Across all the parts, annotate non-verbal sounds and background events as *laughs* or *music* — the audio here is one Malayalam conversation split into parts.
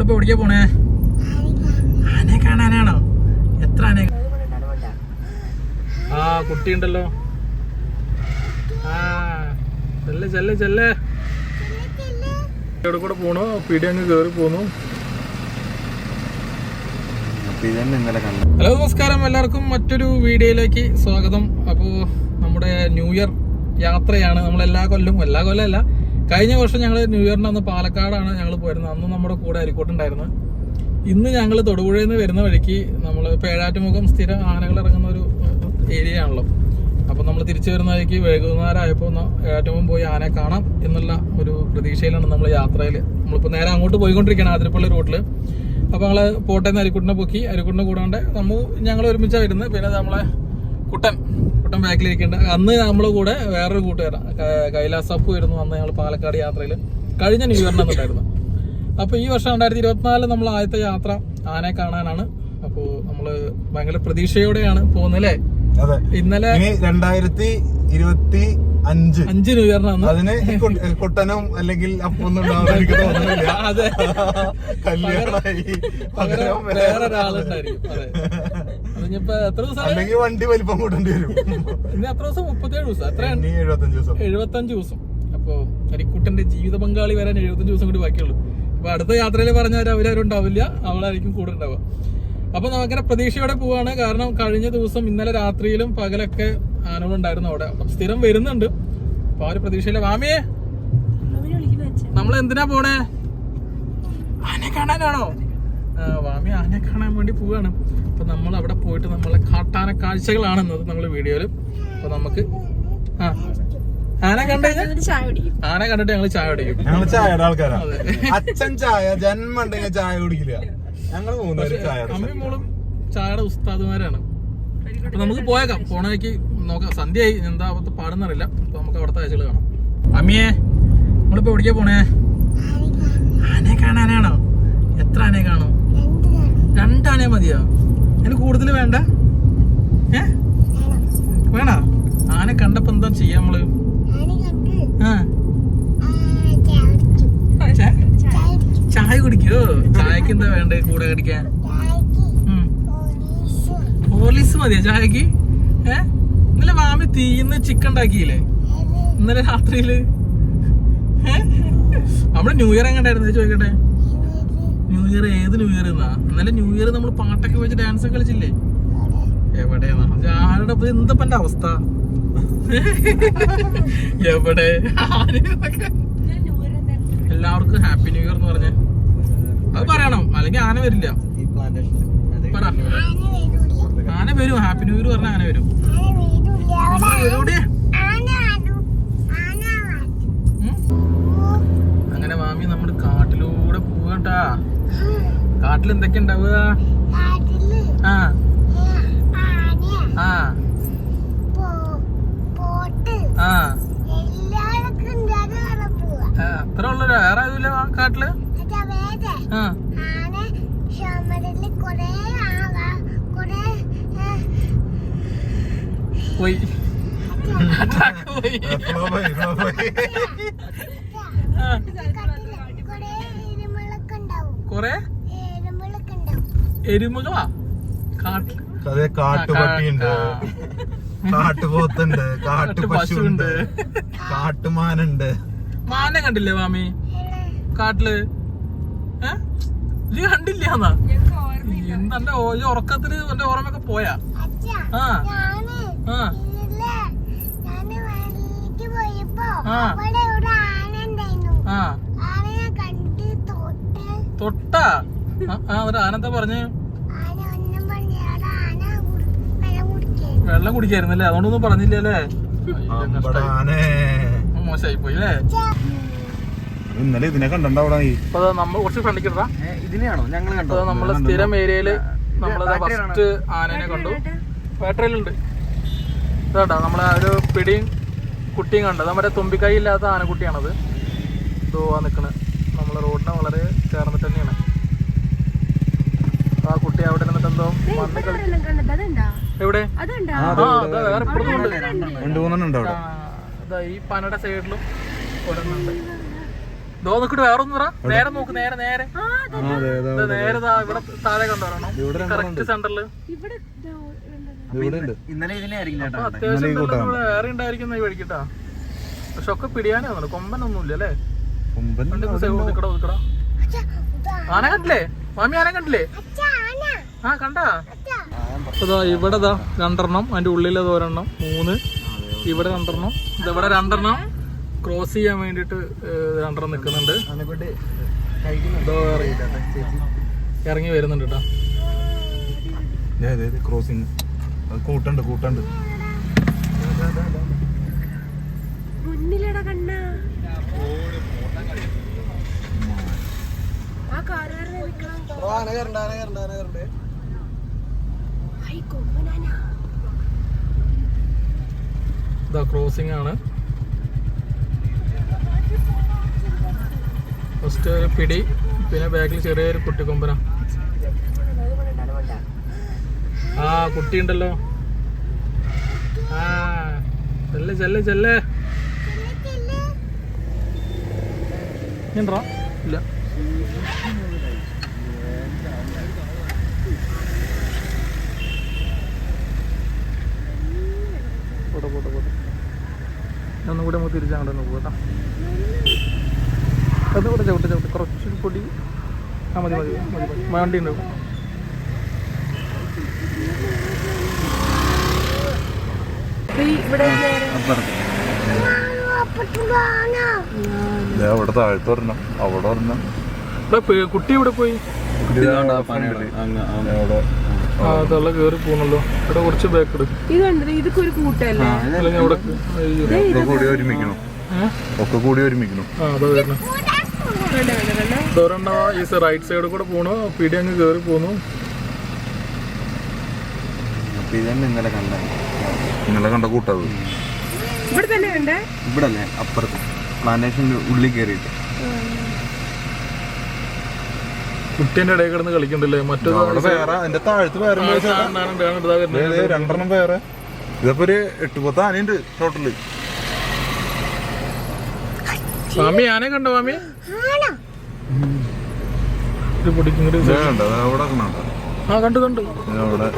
നമ്മളിപ്പോ എവിടേക്കാ പോണേ? ആനയെ കാണാനാണോ? എത്ര ആനയെ ആ കുട്ടിയുണ്ടല്ലോ. ആ ചെല്ല് ചെല്ല് ചെല്ല്. ഇവിടെ കൂടെ പോണു. പിടി അങ്ങ് കേറി പോന്നു. ഹലോ നമസ്കാരം. എല്ലാവർക്കും മറ്റൊരു വീഡിയോയിലേക്ക് സ്വാഗതം. അപ്പോൾ നമ്മുടെ ന്യൂ ഇയർ യാത്രയാണ്. നമ്മൾ എല്ലാ കൊല്ലം എല്ലാ കൊല്ലം അല്ല കഴിഞ്ഞ വർഷം ഞങ്ങൾ ന്യൂ ഇയറിന് അന്ന് പാലക്കാടാണ് ഞങ്ങൾ പോയിരുന്നത്. അന്ന് നമ്മുടെ കൂടെ അരിക്കോട്ടുണ്ടായിരുന്നു ഇന്ന് ഞങ്ങൾ തൊടുപുഴയിൽ നിന്ന് വരുന്ന വഴിക്ക് നമ്മൾ പേഴാറ്റുമുഖം സ്ഥിരം ആനകൾ ഇറങ്ങുന്ന ഒരു ഏരിയ ആണല്ലോ. അപ്പം നമ്മൾ തിരിച്ചു വരുന്ന വഴിക്ക് വൈകുന്നേരമായപ്പോൾ ഒന്ന് ഏറ്റുമുഖം പോയി ആനയെ കാണാം എന്നുള്ള ഒരു പ്രതീക്ഷയിലാണ് നമ്മൾ യാത്രയിൽ നമ്മളിപ്പോൾ നേരെ അങ്ങോട്ട് പോയിക്കൊണ്ടിരിക്കുകയാണ് ആതിരപ്പള്ളി റൂട്ടിൽ അപ്പോൾ ഞങ്ങൾ പോട്ടയിൽ നിന്ന് അരിക്കുട്ടിനെ പൊക്കി അരിക്കുട്ടിനെ കൂടാണ്ട് നമ്മൾ ഞങ്ങൾ ഒരുമിച്ചാണ് വരുന്നത്. പിന്നെ നമ്മളെ കുട്ടൻ. കുട്ടൻ ബാക്കിലിരിക്കേണ്ട. അന്ന് നമ്മളെ കൂടെ വേറൊരു കൂട്ടുകാരാണ് കൈലാസ് അപ്പു വരുന്നു അന്ന് ഞങ്ങൾ പാലക്കാട് യാത്രയിൽ കഴിഞ്ഞ ന്യൂ ഇയറിന് അന്നുണ്ടായിരുന്നു. അപ്പോൾ ഈ വർഷം രണ്ടായിരത്തി ഇരുപത്തിനാലിൽ നമ്മൾ ആദ്യത്തെ യാത്ര ആനയെ കാണാനാണ്. അപ്പോൾ നമ്മൾ ഭയങ്കര പ്രതീക്ഷയോടെയാണ് പോകുന്നല്ലേ? ഇന്നലെ ഇനി രണ്ടായിരത്തി ഇരുപത്തി അഞ്ച്. അഞ്ച് ന്യൂ ഇയറിനാണ് അതിന് കൊട്ടനും അല്ലെങ്കിൽ അപ്പൊന്നും ഉണ്ടാവുന്ന എനിക്ക് തോന്നുന്നില്ല. *laughs* അതെ. കല്യാണമായി. വേറെ വേറെ ഒരാളുണ്ടായിരിക്കും അതെ. അതിനിപ്പോ എത്ര ദിവസം അല്ലെങ്കിൽ വണ്ടി വലിപ്പം കൂട്ടേണ്ടി വരും. ഇനി എത്ര ദിവസം? മുപ്പത്തേഴ് ദിവസം. എത്രയാണ് ഇനി എഴുപത്തഞ്ച് ദിവസം. എഴുപത്തഞ്ച് ദിവസം. അപ്പോ അരിക്കുട്ടന്റെ ജീവിത പങ്കാളി വരാൻ എഴുപത്തഞ്ച് ദിവസം കൂടി ബാക്കിയുള്ളൂ. അപ്പൊ അടുത്ത യാത്രയിൽ പറഞ്ഞാൽ അവരാരും ഉണ്ടാവില്ല. അവളായിരിക്കും കൂടെ ഉണ്ടാവുക. അപ്പൊ നമുക്കങ്ങനെ പ്രതീക്ഷയോടെ പോവാണ്. കാരണം കഴിഞ്ഞ ദിവസം ഇന്നലെ രാത്രിയിലും പകലൊക്കെ ആനകളുണ്ടായിരുന്നു അവിടെ. അപ്പൊ സ്ഥിരം വരുന്നുണ്ട്. അപ്പൊ ആ ഒരു പ്രതീക്ഷയില്ല വാമിയെ നമ്മൾ എന്തിനാ പോണേ? ആനെ കാണാനാണോ? വാമി ആനയെ കാണാൻ വേണ്ടി പോവുകയാണ് അപ്പൊ നമ്മൾ അവിടെ പോയിട്ട് നമ്മളെ കാട്ടാന കാഴ്ചകളാണെന്നത് നമ്മൾ വീഡിയോയിൽ അപ്പൊ നമുക്ക് ആ. ആന കണ്ടു? ആന കണ്ടിട്ട് ഞങ്ങൾ ചായ കുടിക്കും. ഞങ്ങൾ ചായയുടെ ആൾക്കാരാണ് അച്ഛൻ ചായ ജന്മ ഉണ്ടെങ്കിൽ ചായ കുടിക്കില്ല. ചായ അമ്മയും മോളും ചായയുടെ ഉസ്താദുമാരാണ്. അപ്പൊ നമുക്ക് പോയേക്കാം. പോണേക്ക് നോക്കാം. സന്ധ്യയായി. എന്താ അവിടുത്തെ പാടുന്നറിയില്ല. അപ്പൊ നമുക്ക് അവിടുത്തെ ആഴ്ചകൾ കാണാം. അമ്മിയെ നമ്മളിപ്പോ എവിടേക്കാ പോണേ? ആനയെ കാണാനാണോ? എത്ര ആനയെ കാണും? രണ്ടാനയെ മതിയോ? അതിന് കൂടുതൽ വേണ്ട? ഏ? വേണ? ആന കണ്ടപ്പോ എന്താ ചെയ്യാ നമ്മൾ? ചായ? കുടിക്കോ? ചായക്ക് എന്താ വേണ്ടേ കൂടെ കടിക്കാൻ. പോലീസ് മതിയോ ചായക്ക്? ഏ? ഇന്നലെ മാമി തീയിന്ന് ചിക്കൻ ഉണ്ടാക്കിയില്ലേ? ഇന്നലെ രാത്രിയിൽ? നമ്മൾ ന്യൂ ഇയർ എങ്ങണ്ടായിരുന്നു? ചോദിക്കട്ടെ. ന്യൂ ഇയർ ഏത് ന്യൂ ഇയർ എന്നാ ഇന്നലെ ന്യൂ ഇയർ നമ്മൾ പാട്ടൊക്കെ വെച്ച് ഡാൻസ് ഒക്കെ കളിച്ചില്ലേ? എവിടെയാ ആരുടെ എന്താ എന്റെ അവസ്ഥ? എവിടെ? എല്ലാവർക്കും ഹാപ്പി ന്യൂ ഇയർ എന്ന് പറഞ്ഞേ. അത് പറയണം. അല്ലെങ്കിൽ ആന വരില്ല. ആന വരും. ഹാപ്പി ന്യൂ ഇയർ പറഞ്ഞ ആന വരും? അങ്ങനെ മാമി നമ്മുടെ കാട്ടിലൂടെ പോവാട്ടാ കാട്ടിൽ എന്തൊക്കെ ഉണ്ടാവുക? ആ. ആ ആ. അത്ര ഉള്ള വേറെ ആരുമില്ല ആ കാട്ടിൽ? ആ. പോയി. പോയി. പോയി, കൊറേ? എരുമകളാ? അതെ കാട്ടുപട്ടിയുണ്ട്. ആ. കാട്ടുപോത്തുണ്ട് കാട്ടുപശുണ്ട്. കാട്ടുമാനുണ്ട്. മാനെ കണ്ടില്ലേ മാമി? കാട്ടിൽ? ഏ? നീ കണ്ടില്ലാന്നാ? എന്താ ഈ ഉറക്കത്തിന് എന്റെ ഓർമ്മയൊക്കെ പോയാ? ആ. ആ. ആ. തൊട്ട്. ആ, ഒരു ആനന്ദ പറഞ്ഞ് ആന ഒന്നും പറഞ്ഞാൽ ആന കുടി- വെള്ളം കുടിക്കായിരുന്നു അല്ലേ കുടിക്കായിരുന്നല്ലേ? അതുകൊണ്ടൊന്നും പറഞ്ഞില്ലല്ലേ? മോശമായി പോയി അല്ലേ ഇന്നലെ ഇതിനെ കണ്ടവിടെ നമ്മൾ കുറച്ച് ഫ്രണ്ടിക്കിട്ടാ ഇതിനെയാണോ ഞങ്ങൾ കണ്ടോ? അപ്പൊ നമ്മൾ സ്ഥിരം ഏരിയയിൽ നമ്മളത് ഫസ്റ്റ് ആനനെ കണ്ടു. ബാറ്ററിയിലുണ്ട്. ഇതാണ്ടാ നമ്മളെ ഒരു പിടിയും കുട്ടിയും കണ്ടത് നമ്മുടെ തുമ്പിക്കൈ ഇല്ലാത്ത ആനക്കുട്ടിയാണത്. ഇതോ ആ നമ്മളെ റോഡിന് വളരെ ചേർന്നിട്ട് തന്നെയാണ്. ആ കുട്ടി അവിടെ നിന്നിട്ട് എന്തോ മണ്ണ് എവിടെ? ആ അതാ വേറെ ഇപ്പുറത്തുണ്ട് രണ്ട് മൂന്നെണ്ണം ഉണ്ട്? അവിടെ. ആ, ഈ പനയുടെ സൈഡിലും ഒരെണ്ണുണ്ട് ദോ നോക്കിട്ട് വേറെ ഒന്നും നേരെ നോക്ക് നേരെ നേരെ. ആ, അതെ, അതെ, നേരെ ദാ ഇവിടെ താഴെ കറക്റ്റ് സെന്ററിൽ ഇവിടെ ഉണ്ട്. ഇന്നലെ അത്യാവശ്യം വേറെ ഉണ്ടായിരിക്കുന്ന ഈ വഴിക്കിട്ടാ പക്ഷെ ഒക്കെ പിടിയാനാണ് കൊമ്പനൊന്നുമില്ല അല്ലേ? കൊമ്പൻ വണ്ടി ഒതുക്കട ഒതുക്കട ആന കണ്ടില്ലേ? മാമി ആന കണ്ടില്ലേ? ആ കണ്ടാ? അതാ ഇവിടെ ദാ രണ്ടെണ്ണം അതിന്റെ ഉള്ളിലത് ഒരെണ്ണം മൂന്ന്. ഇവിടെ രണ്ടെണ്ണം ഇത് ഇവിടെ രണ്ടെണ്ണം. ക്രോസ് ചെയ്യാൻ വേണ്ടിട്ട് രണ്ടെണ്ണം നിക്കുന്നുണ്ട്. ഇറങ്ങി ഇറങ്ങി വരുന്നുണ്ട് കേട്ടോ ക്രോസിങ് കൂട്ടുണ്ട് കൂട്ടുണ്ട്. മുന്നിലട കണ്ണ ആ കാറുകാരനെ ഇതാ ക്രോസിംഗ് ആണ്. ഫസ്റ്റ് ഒരു പിടി പിന്നെ ബാക്കിൽ ചെറിയൊരു കുട്ടിക്കൊമ്പന. ആ കുട്ടിയുണ്ടല്ലോ. ആ ചെല്ലേ ചെല്ലേ ചെല്ലേ. ഇല്ല. ഒന്നും കൂടെ നമുക്ക് തിരിച്ചങ്ങോട്ട് ഒന്ന് പോകട്ടോ ഒന്നുകൂടെ ചവിട്ട് ചവിട്ട്. കുറച്ച് പൊടി. ആ മതി മതി മതി മതി. വണ്ടി ഉണ്ട്. ഇവിടെ അവിടെ താഴത്ത് ഒരെണ്ണം. അവിടെ ഒരെണ്ണം. ഇവിടെ കുട്ടി ഇവിടെ പോയി? അവിടെ ആ അതല്ല കയറി പോണല്ലോ. ഇവിടെ കുറച്ച് ബാക്ക് എടുക്കും ഇത് കണ്ടത് ഇതൊക്കെ ഒരു കൂട്ടല്ലേ? അല്ലെങ്കിൽ അവിടെ അയ്യോ. ഒക്കെ കൂടി ഒരുമിക്കണം. ഏ? ഒക്കെ കൂടി ഒരുമിക്കണം. ആ അതാ വരണം കണ്ട കണ്ട കണ്ട ദൂരണ്ട ഈ റൈറ്റ് സൈഡിൽ കൂടെ പോണു. പിടി അങ്ങ് കയറി പോന്നു. ഇതന്നെ ഇന്നലെ കണ്ട കൂട്ടത്. ഇവിടെ തന്നെ ഇവിടെ അപ്പുറത്ത്. പ്ലാന്റേഷന്റെ ഉള്ളിൽ കയറിയിട്ട് കുട്ടീന്റെ ഇടയിൽ കിടന്ന് കളിക്കണ്ടല്ലേ? മറ്റൊരു വേറെ എന്റെ താഴത്ത് വേറെ രണ്ടെണ്ണം വേറെ. ഇതപ്പോ ഒരു എട്ട് പത്ത് ആനയുണ്ട് ടോട്ടൽ സ്വാമി ആനെ കണ്ടോ സ്വാമി ഇത് അവിടെ കണ്ടോ? ആ കണ്ടു കണ്ടു. അവിടെ.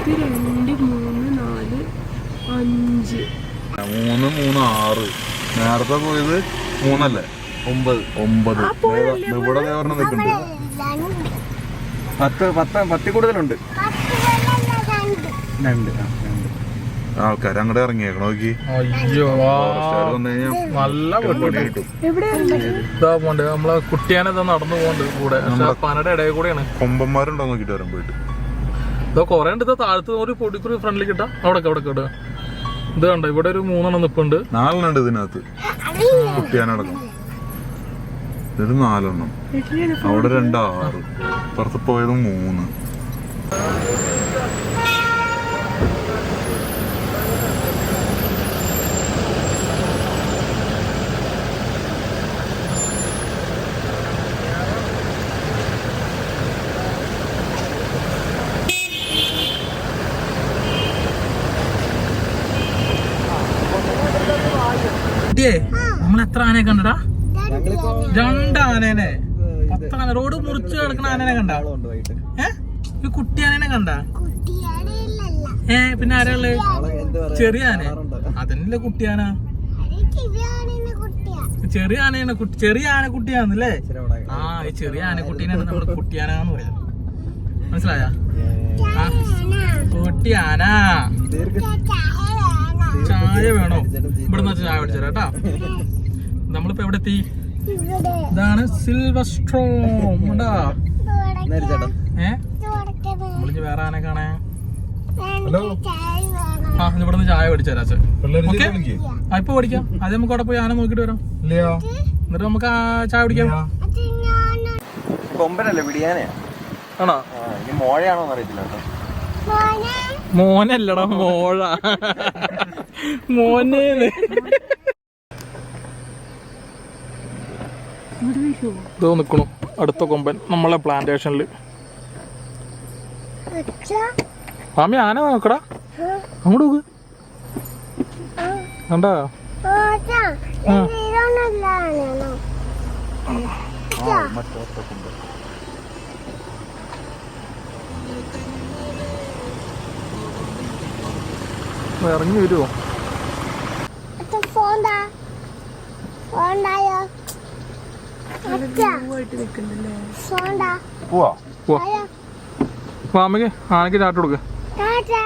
ഇത് രണ്ട് മൂന്ന് നാല് അഞ്ച്. മൂന്ന് മൂന്ന് ആറ്. നേരത്തെ പോയത് മൂന്നല്ലേ? ഒമ്പത്. ഒമ്പത്. ഇവിടെ ഒരെണ്ണം നിൽക്കുന്നുണ്ട്. പത്ത് പത്ത് പത്തി കൂടുതലുണ്ട്. രണ്ട്. ആൾക്കാർ അങ്ങോട്ട് ഇറങ്ങിയേക്കണം നോക്കി. അയ്യോ നല്ല പോണ്ട് നമ്മളെ കുട്ടിയാനെ നടന്നു പോണ്ട് കൂടെ. പനയുടെ ഇടയിൽ കൂടെയാണ്. കൊമ്പന്മാരുണ്ടോ നോക്കിട്ട് വരാൻ പോയിട്ട്? ഇതോ കൊറേ ഉണ്ട് ഇതാ താഴത്ത് ഒരു പൊടിക്കുറി ഫ്രണ്ടിൽ കിട്ടാ അവിടെ അവിടെ കേട്ടോ ഇത് കണ്ടോ ഇവിടെ ഒരു മൂന്നെണ്ണം നിപ്പുണ്ട്. നാലെണ്ണം ഉണ്ട് ഇതിനകത്ത്. കുട്ടിയാനടക്കം. ഇത് നാലെണ്ണം. അവിടെ രണ്ട് ആറ് പുറത്ത് പോയത് മൂന്ന്. നമ്മൾ എത്ര ആനയെ കണ്ടടാ? രണ്ട് ആനേനെ. പത്ത് ആന. റോഡ് മുറിച്ച് കിടക്കുന്ന ആനേനെ കണ്ട? ഏഹ് കുട്ടി ആനേനെ കണ്ട? ഏ പിന്നെ ആരാ ഉള്ളത് ചെറിയ ആന. അതന്നെ കുട്ടിയാന ചെറിയ ആനയാണ് കുട്ടി ചെറിയ ആനക്കുട്ടിയാന്നല്ലേ കുട്ടിയാണെന്നല്ലേ ആ ഈ ചെറിയ ആനക്കുട്ടീനാണ് നമ്മൾ കുട്ടിയാനാന്ന് പറയുന്നത്. മനസ്സിലായ? കുട്ടിയാന കുട്ടി ചായ വേണോ? ഇവിടെ നിന്ന് ചായ പിടിച്ചാ കേട്ടാ. *laughs* നമ്മളിപ്പോ എവിടെ എത്തി ഇതാണ് സിൽവർ സ്ട്രോം നമ്മളിഞ്ഞ് വേറെ ആനെ കാണേ ഹലോ ചായ വേണം. ആ ഇവിടെ നിന്ന് ചായ ഓക്കേ. ആ ഇപ്പൊ പഠിക്കാം. അത് നമുക്ക് അവിടെ പോയി ആന നോക്കിട്ട് വരാം. ഇല്ലയോ? എന്നിട്ട് നമുക്ക് ആ ചായ പിടിക്കാം കൊമ്പനല്ലേ ആണോ? അറിയത്തില്ല കേട്ടോ. മോനെ. മോനല്ലടാ മോഴ മോനേന്ന്. ഇതോ നിക്കണു. അടുത്ത കൊമ്പൻ നമ്മളെ പ്ലാന്റേഷനിൽ മാമി ആന നോക്കടാ. അങ്ങോട്ട് നോക്ക്. കണ്ടാ? ഇറങ്ങി വരുമോ ഫോണ്ടാ പോവാ. പോവാ ആനയ്ക്ക് ചാട്ട് കൊടുക്ക. ടാറ്റാ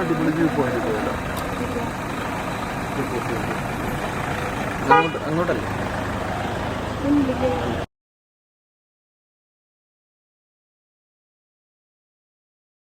അടിപൊളി വ്യൂ പോയിന്റ് അങ്ങോട്ട് അങ്ങോട്ടല്ലേ?